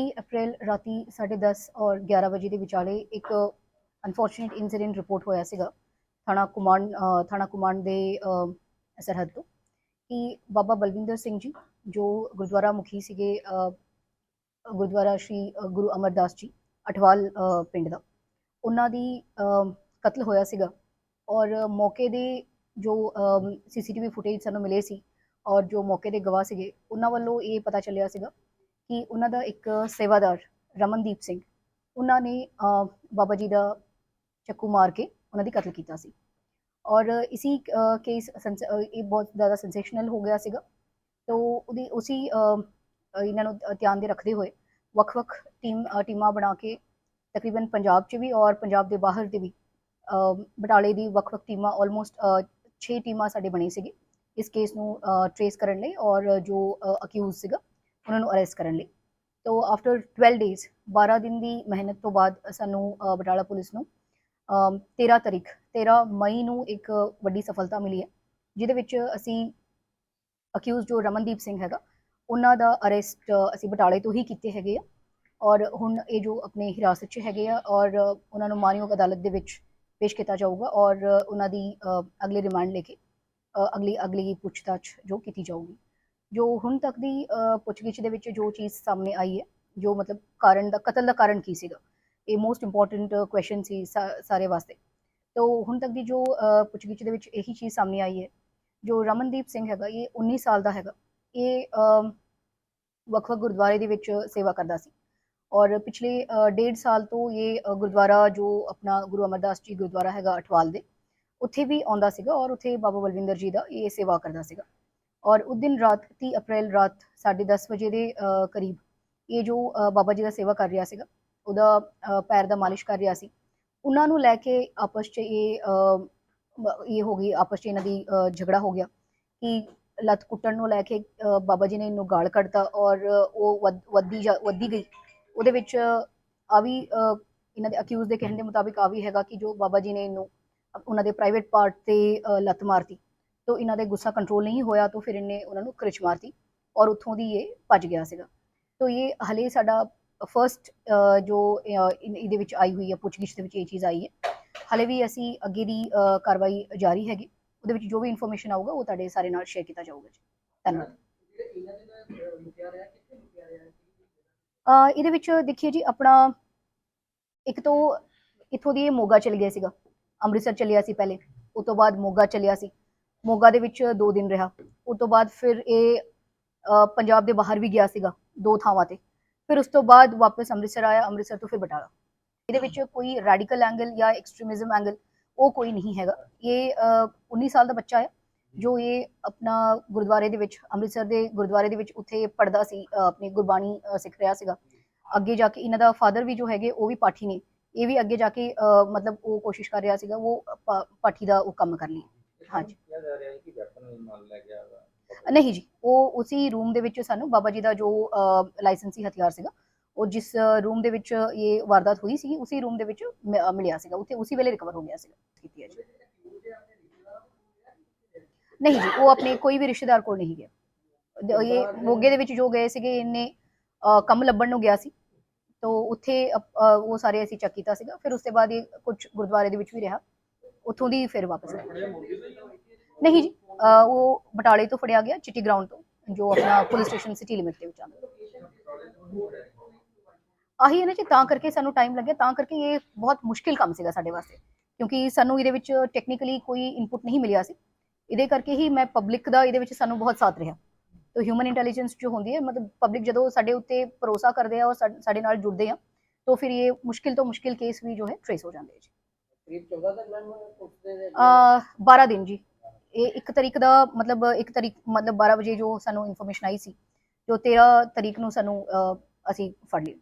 30 ਅਪ੍ਰੈਲ ਰਾਤੀ 10:30 ਔਰ 11 ਵਜੇ ਦੇ ਵਿਚਾਲੇ ਇੱਕ ਅਨਫੋਰਚੂਨੇਟ ਇਨਸੀਡੈਂਟ ਰਿਪੋਰਟ ਹੋਇਆ ਸੀਗਾ ਥਾਣਾ ਕੁਮਾਨ ਥਾਣਾ ਕੁਮਾਨ ਦੇ ਸਰਹੱਦ ਤੋਂ ਕਿ ਬਾਬਾ ਬਲਵਿੰਦਰ ਸਿੰਘ ਜੀ, ਜੋ ਗੁਰਦੁਆਰਾ ਮੁਖੀ ਸੀਗੇ ਗੁਰਦੁਆਰਾ ਸ਼੍ਰੀ ਗੁਰੂ ਅਮਰਦਾਸ ਜੀ, ਅਠਵਾਲ ਪਿੰਡ ਦਾ, ਉਹਨਾਂ ਦੀ ਕਤਲ ਹੋਇਆ ਸੀਗਾ ਔਰ ਮੌਕੇ ਦੇ ਜੋ ਸੀਸੀਟੀਵੀ ਫੁਟੇਜ ਸਾਨੂੰ ਮਿਲੇ ਸੀ ਔਰ ਜੋ ਮੌਕੇ ਦੇ ਗਵਾਹ ਸੀਗੇ, ਉਹਨਾਂ ਵੱਲੋਂ ਇਹ ਪਤਾ ਚੱਲਿਆ ਸੀਗਾ ਕਿ ਉਹਨਾਂ ਦਾ ਇੱਕ ਸੇਵਾਦਾਰ ਰਮਨਦੀਪ ਸਿੰਘ, ਉਹਨਾਂ ਨੇ ਬਾਬਾ ਜੀ ਦਾ ਚੱਕੂ ਮਾਰ ਕੇ ਉਹਨਾਂ ਦੀ ਕਤਲ ਕੀਤਾ ਸੀ। ਔਰ ਇਸੀ ਕੇਸ ਇਹ ਬਹੁਤ ਜ਼ਿਆਦਾ ਸੈਂਸੇਸ਼ਨਲ ਹੋ ਗਿਆ ਸੀਗਾ। ਤੋ ਉਹਦੀ, ਉਸੀ ਇਹਨਾਂ ਨੂੰ ਧਿਆਨ ਦੇ ਰੱਖਦੇ ਹੋਏ ਵੱਖ-ਵੱਖ ਟੀਮ ਟੀਮਾਂ ਬਣਾ ਕੇ ਤਕਰੀਬਨ ਪੰਜਾਬ 'ਚ ਵੀ ਔਰ ਪੰਜਾਬ ਦੇ ਬਾਹਰ ਦੇ ਵੀ ਬਟਾਲੇ ਦੀ ਵੱਖ-ਵੱਖ ਟੀਮਾਂ ਆਲਮੋਸਟ 6 ਟੀਮਾਂ ਸਾਡੇ ਬਣੇ ਸੀਗੇ। ਇਸ ਕੇਸ ਨੂੰ ਟਰੇਸ ਕਰਨ ਲਈ ਔਰ ਜੋ ਅਕਿਊਜ਼ ਸੀਗਾ ਉਹਨਾਂ ਨੂੰ ਅਰੈਸਟ ਕਰਨ ਲਈ। ਤੋ ਆਫਟਰ 12 ਡੇਜ਼ 12 ਦਿਨ ਦੀ ਮਿਹਨਤ ਤੋਂ ਬਾਅਦ ਸਾਨੂੰ ਬਟਾਲਾ ਪੁਲਿਸ ਨੂੰ, ਅਮ 13 ਤਾਰੀਖ 13 ਮਈ ਨੂੰ ਇੱਕ ਵੱਡੀ ਸਫਲਤਾ ਮਿਲੀ ਹੈ, ਜਿਹਦੇ ਵਿੱਚ ਅਸੀਂ ਅਕਿਊਜ਼ ਜੋ ਰਮਨਦੀਪ ਸਿੰਘ ਹੈਗਾ, ਉਹਨਾਂ ਦਾ ਅਰੈਸਟ ਅਸੀਂ ਬਟਾਲੇ ਤੋਂ ਹੀ ਕੀਤੇ ਹੈਗੇ ਆ। ਔਰ ਹੁਣ ਇਹ ਜੋ ਆਪਣੇ ਹਿਰਾਸਤ 'ਚ ਹੈਗੇ ਆ, ਔਰ ਉਹਨਾਂ ਨੂੰ ਮਾਨਯੋਗ ਅਦਾਲਤ ਦੇ ਵਿੱਚ ਪੇਸ਼ ਕੀਤਾ ਜਾਊਗਾ, ਔਰ ਉਹਨਾਂ ਦੀ ਅਗਲੇ ਰਿਮਾਂਡ ਲੈ ਕੇ ਅਗਲੀ ਅਗਲੀ ਪੁੱਛਤਾਛ ਜੋ ਕੀਤੀ ਜਾਊਗੀ। ਜੋ ਹੁਣ ਤੱਕ ਦੀ ਪੁੱਛਗਿੱਛ ਦੇ ਵਿੱਚ ਜੋ ਚੀਜ਼ ਸਾਹਮਣੇ ਆਈ ਹੈ ਜੋ ਮਤਲਬ ਕਾਰਨ ਦਾ ਕਤਲ ਦਾ ਕਾਰਨ ਕੀ ਸੀਗਾ? ਇਹ ਮੋਸਟ ਇੰਪੋਰਟੈਂਟ ਕੁਐਸਚਨ ਸੀ ਸਾ- ਸਾਰੇ ਵਾਸਤੇ। ਤੋ ਹੁਣ ਤੱਕ ਦੀ ਜੋ ਪੁੱਛਗਿੱਛ ਦੇ ਵਿੱਚ ਇਹੀ ਚੀਜ਼ ਸਾਹਮਣੇ ਆਈ ਹੈ ਜੋ ਰਮਨਦੀਪ ਸਿੰਘ ਹੈਗਾ ਇਹ 19 ਸਾਲ ਦਾ ਹੈਗਾ। ਇਹ ਅ, ਵੱਖ-ਵੱਖ ਗੁਰਦੁਆਰੇ ਦੇ ਵਿੱਚ ਸੇਵਾ ਕਰਦਾ ਸੀ। ਔਰ ਪਿਛਲੇ ਅ, ਡੇਢ ਸਾਲ ਤੋਂ ਇਹ ਗੁਰਦੁਆਰਾ ਜੋ ਆਪਣਾ ਗੁਰੂ ਅਮਰਦਾਸ ਜੀ ਗੁਰਦੁਆਰਾ ਹੈਗਾ ਅਠਵਾਲ ਦੇ ਉੱਥੇ ਵੀ ਆਉਂਦਾ ਸੀਗਾ ਔਰ ਉੱਥੇ ਬਾਬਾ ਬਲਵਿੰਦਰ ਜੀ ਦਾ ਇਹ ਸੇਵਾ ਕਰਦਾ ਸੀਗਾ। ਔਰ ਉਸ ਦਿਨ ਰਾਤ 30 ਅਪ੍ਰੈਲ ਰਾਤ 10:30 ਵਜੇ ਦੇ ਕਰੀਬ ਇਹ ਜੋ ਬਾਬਾ ਜੀ ਦਾ ਸੇਵਾ ਕਰ ਰਿਹਾ ਸੀਗਾ ਉਹਦਾ ਪੈਰ ਦਾ ਮਾਲਿਸ਼ ਕਰ ਰਿਹਾ ਸੀ ਉਹਨਾਂ ਨੂੰ ਲੈ ਕੇ ਆਪਸ 'ਚ ਇਹ ਇਹ ਹੋ ਗਈ ਆਪਸ 'ਚ ਇਹਨਾਂ ਦੀ ਝਗੜਾ ਹੋ ਗਿਆ ਕਿ ਲੱਤ ਕੁੱਟਣ ਨੂੰ ਲੈ ਕੇ ਬਾਬਾ ਜੀ ਨੇ ਇਹਨੂੰ ਗਾਲ ਕੱਢਤਾ ਔਰ ਉਹ ਵੱਧ- ਵੱਧਦੀ ਜਾ- ਵੱਧਦੀ ਗਈ। ਉਹਦੇ ਵਿੱਚ ਆ ਵੀ ਇਹਨਾਂ ਦੇ ਅਕਿਊਜ਼ ਦੇ ਕਹਿਣ ਦੇ ਮੁਤਾਬਿਕ ਆ ਵੀ ਹੈਗਾ ਕਿ ਜੋ ਬਾਬਾ ਜੀ ਨੇ ਇਹਨੂੰ ਉਹਨਾਂ ਦੇ ਪ੍ਰਾਈਵੇਟ ਪਾਰਟ ਤੇ ਅ, ਲੱਤ ਮਾਰਤੀ। ਤੋਂ ਇਹਨਾਂ ਦੇ ਗੁੱਸਾ ਕੰਟਰੋਲ ਨਹੀਂ ਹੋਇਆ ਤੋਂ ਫਿਰ ਇਹਨੇ ਉਹਨਾਂ ਨੂੰ ਕ੍ਰਿਚ ਮਾਰਤੀ ਔਰ ਉੱਥੋਂ ਦੀ ਇਹ ਭੱਜ ਗਿਆ ਸੀਗਾ। ਤੋਂ ਇਹ ਹਲੇ ਸਾਡਾ ਫਰਸਟ ਜੋ ਇਹਦੇ ਵਿੱਚ ਆਈ ਹੋਈ ਹੈ ਪੁੱਛਗਿੱਛ ਦੇ ਵਿੱਚ ਇਹ ਚੀਜ਼ ਆਈ ਹੈ। ਹਲੇ ਵੀ ਅਸੀਂ ਅੱਗੇ ਦੀ ਕਾਰਵਾਈ ਜਾਰੀ ਹੈਗੀ। ਉਹਦੇ ਵਿੱਚ ਜੋ ਵੀ ਇਨਫੋਰਮੇਸ਼ਨ ਆਊਗਾ ਉਹ ਤੁਹਾਡੇ ਸਾਰੇ ਨਾਲ ਸ਼ੇਅਰ ਕੀਤਾ ਜਾਊਗਾ ਜੀ। ਧੰਨਵਾਦ। ਇਹਦੇ ਵਿੱਚ ਦੇਖੀਏ ਜੀ ਆਪਣਾ ਇੱਕ ਤੋਂ ਇੱਥੋਂ ਦੀ ਇਹ ਮੋਗਾ ਚਲ ਗਿਆ ਸੀਗਾ। ਅੰਮ੍ਰਿਤਸਰ ਚੱਲਿਆ ਸੀ ਪਹਿਲੇ। ਉਸ ਤੋਂ ਬਾਅਦ ਮੋਗਾ ਚੱਲਿਆ ਸੀ। ਮੋਗਾ ਦੇ ਵਿੱਚ 2 ਦਿਨ ਰਿਹਾ। ਉਸ ਤੋਂ ਬਾਅਦ ਫਿਰ ਇਹ ਪੰਜਾਬ ਦੇ ਬਾਹਰ ਵੀ ਗਿਆ ਸੀਗਾ ਦੋ ਥਾਵਾਂ ਤੇ। ਫਿਰ ਉਸ ਤੋਂ ਬਾਅਦ ਵਾਪਸ ਅੰਮ੍ਰਿਤਸਰ ਆਇਆ ਅੰਮ੍ਰਿਤਸਰ ਤੋਂ ਫਿਰ ਬਟਾਲਾ। ਇਹਦੇ ਵਿੱਚ ਕੋਈ ਰੈਡੀਕਲ ਐਂਗਲ ਜਾਂ ਐਕਸਟ੍ਰੀਮਿਜ਼ਮ ਐਂਗਲ ਉਹ ਕੋਈ ਨਹੀਂ ਹੈਗਾ। ਇਹ ਅ, 19 ਸਾਲ ਦਾ ਬੱਚਾ ਹੈ ਜੋ ਇਹ ਆਪਣਾ ਗੁਰਦੁਆਰੇ ਦੇ ਵਿੱਚ ਅੰਮ੍ਰਿਤਸਰ ਦੇ ਗੁਰਦੁਆਰੇ ਦੇ ਵਿੱਚ ਉੱਥੇ ਪੜਦਾ ਸੀ ਆਪਣੀ ਗੁਰਬਾਣੀ ਸਿੱਖ ਰਿਹਾ ਸੀਗਾ। ਅੱਗੇ ਜਾ ਕੇ ਇਹਨਾਂ ਦਾ ਫਾਦਰ ਵੀ ਜੋ ਹੈਗੇ ਉਹ ਵੀ ਪਾਠੀ ਨੇ। ਇਹ ਵੀ ਅੱਗੇ ਜਾ ਕੇ ਅ, ਮਤਲਬ ਉਹ ਕੋਸ਼ਿਸ਼ ਕਰ ਰਿਹਾ ਸੀਗਾ ਉਹ ਪਾਠੀ ਦਾ ਉਹ ਕੰਮ ਕਰ ਲਈ ਹਾਂਜੀ। ਕਿਹਾ ਜਾ ਰਿਹਾ ਹੈ ਕਿ ਵੈਪਨ ਨਾਲ ਲੈ ਗਿਆ ਵਾ ਨਹੀਂ ਜੀ ਉਹ ਉਸੇ ਰੂਮ ਦੇ ਵਿੱਚ ਸਾਨੂੰ ਬਾਬਾ ਜੀ ਦਾ ਜੋ ਲਾਇਸੈਂਸੀ ਹਥਿਆਰ ਸੀਗਾ ਉਹ ਜਿਸ ਰੂਮ ਦੇ ਵਿੱਚ ਇਹ ਵਾਰਦਾਤ ਹੋਈ ਸੀ ਉਸੇ ਰੂਮ ਦੇ ਵਿੱਚ ਮ- ਮਿਲਿਆ ਸੀਗਾ। ਉੱਥੇ ਉਸੇ ਵੇਲੇ ਰਿਕਵਰ ਹੋ ਗਿਆ ਸੀਗਾ ਕੀਤੀ ਹੈ ਜੀ। ਨਹੀਂ ਜੀ ਉਹ ਆਪਣੇ ਕੋਈ ਵੀ ਰਿਸ਼ਤੇਦਾਰ ਕੋਲ ਨਹੀਂ ਗਿਆ। ਦ- ਇਹ ਮੋਗੇ ਦੇ ਵਿੱਚ ਜੋ ਗਏ ਸੀਗੇ ਇਹਨੇ ਅ, ਕੰਮ ਲੱਭਣ ਨੂੰ ਗਿਆ ਸੀ। ਤੋ ਉੱਥੇ ਅਪ- ਅ, ਉਹ ਸਾਰੇ ਅਸੀਂ ਚੈੱਕ ਕੀਤਾ ਸੀਗਾ। ਫਿਰ ਉਸ ਤੋਂ ਬਾਅਦ ਇਹ ਕੁਝ ਗੁਰਦੁਆਰੇ ਦੇ ਵਿੱਚ ਵੀ ਰਿਹਾ। ਉੱਥੋਂ ਦੀ ਫਿਰ ਵਾਪਸ ਆਇਆ ਨਹੀਂ ਜੀ ਅ, ਉਹ ਬਟਾਲੇ ਤੋਂ ਫੜਿਆ ਗਿਆ ਚਿੱਟੀ ਗਰਾਊਂਡ ਤੋਂ ਜੋ ਆਪਣਾ ਪੁਲਿਸ ਸਟੇਸ਼ਨ ਸਿਟੀ ਲਿਮਿਟ ਦੇ ਵਿੱਚ ਆਉਂਦਾ ਆਹੀ ਹੈ ਨਾ ਜੀ ਤਾਂ ਕਰਕੇ ਸਾਨੂੰ ਟਾਈਮ ਲੱਗਿਆ ਤਾਂ ਕਰਕੇ ਇਹ ਬਹੁਤ ਮੁਸ਼ਕਿਲ ਕੰਮ ਸੀਗਾ ਸਾਡੇ ਵਾਸਤੇ। ਕਿਉਂਕਿ ਸਾਨੂੰ ਇਹਦੇ ਵਿੱਚ ਟੈਕਨੀਕਲੀ ਕੋਈ ਇਨਪੁਟ ਨਹੀਂ ਮਿਲਿਆ ਸੀ। ਇਹਦੇ ਕਰਕੇ ਹੀ ਮੈਂ ਪਬਲਿਕ ਦਾ ਇਹਦੇ ਵਿੱਚ ਸਾਨੂੰ ਬਹੁਤ ਸਾਥ ਰਿਹਾ। ਤੋ ਹਿਊਮਨ ਇੰਟੈਲੀਜੈਂਸ ਜੋ ਹੁੰਦੀ ਹੈ ਮਤਲਬ ਪਬਲਿਕ ਜਦੋਂ ਸਾਡੇ ਉੱਤੇ ਭਰੋਸਾ ਕਰਦੇ ਆ ਔਰ ਸਾ- ਸਾਡੇ ਨਾਲ ਜੁੜਦੇ ਆ ਤਾਂ ਫਿਰ ਇਹ ਮੁਸ਼ਕਿਲ ਤੋਂ ਮੁਸ਼ਕਿਲ ਕੇਸ ਵੀ ਜੋ ਹੈ ਟ੍ਰੇਸ ਹੋ ਜਾਂਦੇ ਆ ਜੀ। ਕਰੀਬ 14 ਤੱਕ ਮੈਮ ਪੁੱਛਦੇ ਨੇ? ਅ 12 ਦਿਨ ਜੀ। ਇਹ ਇੱਕ ਤਰੀਕ ਦਾ ਮਤਲਬ ਇੱਕ ਤਰੀਕ ਮਤਲਬ 12 ਵਜੇ ਜੋ ਸਾਨੂੰ ਇਨਫੋਰਮੇਸ਼ਨ ਆਈ ਸੀ ਜੋ 13 ਤਰੀਕ ਨੂੰ ਸਾਨੂੰ ਅ, ਅਸੀਂ ਫੜ ਲਈ